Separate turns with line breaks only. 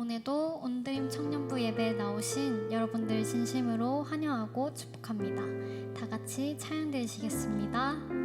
오늘도 온드림 청년부 예배에 나오신 여러분들 진심으로 환영하고 축복합니다. 다 같이 찬양 드리시겠습니다.